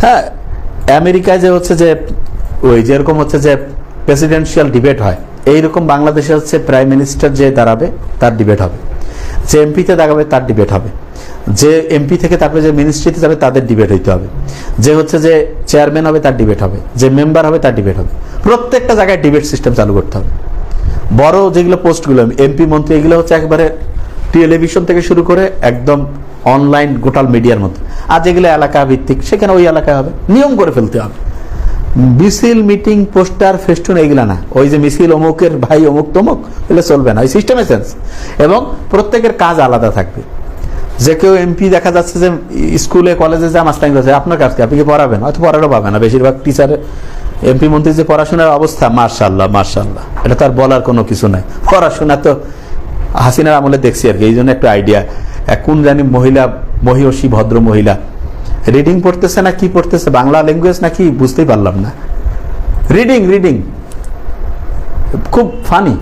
হ্যাঁ আমেরিকায় যে হচ্ছে যে, ওই যেরকম হচ্ছে যে প্রেসিডেন্সিয়াল ডিবেট হয়, এইরকম বাংলাদেশে হচ্ছে প্রাইম মিনিস্টার যে দাঁড়াবে, তার ডিবেট হবে। যে এমপিতে দাঁড়াবে, তার ডিবেট হবে। যে এমপি থেকে তারপরে যে মিনিস্ট্রিতে যাবে, তাদের ডিবেট হইতে হবে। যে হচ্ছে যে চেয়ারম্যান হবে, তার ডিবেট হবে। যে মেম্বার হবে, তার ডিবেট হবে। প্রত্যেকটা জায়গায় ডিবেট সিস্টেম চালু করতে হবে। বড় যেগুলো পোস্টগুলো এমপি মন্ত্রী, এগুলো হচ্ছে একবারে টেলিভিশন থেকে শুরু করে একদম অনলাইন গোটাল মিডিয়ার মধ্যে। আর যেগুলো এলাকা ভিত্তিক, সেখানে ওই এলাকায় হবে। নিয়ম করে ফেলতে হবে। মিছিল, মিটিং, পোস্টার, ফেস্টুন এইগুলা না। ওই যে মিছিল অমুকের, ভাই অমুক তমুক, এগুলো চলবে না। ওই সিস্টেমে সেন্স এবং প্রত্যেকের কাজ আলাদা থাকবে। যে কেউ এমপি দেখা যাচ্ছে যে স্কুলে, কলেজে যা মাস্টারিং করছে, আপনার কাজ কি? আপনি কি পড়াবেন? হয়তো পড়ারও পাবে না। বেশিরভাগ টিচার এমপি মন্ত্রীর যে পড়াশোনার অবস্থা মার্শাল্লাহ মার্শাল্লাহ এটা তার বলার কোনো কিছু নাই। পড়াশোনা তো হাসিনার আমলে দেখছি আর কি। এই জন্য একটা আইডিয়া কোন জানি মহিলা মহিষী ভদ্র মহিলা। রিডিং পড়তেছে না, কি পড়তেছে? বাংলা ল্যাঙ্গুয়েজ না কি বুঝতেই পারলাম না। রিডিং রিডিং খুব ফানি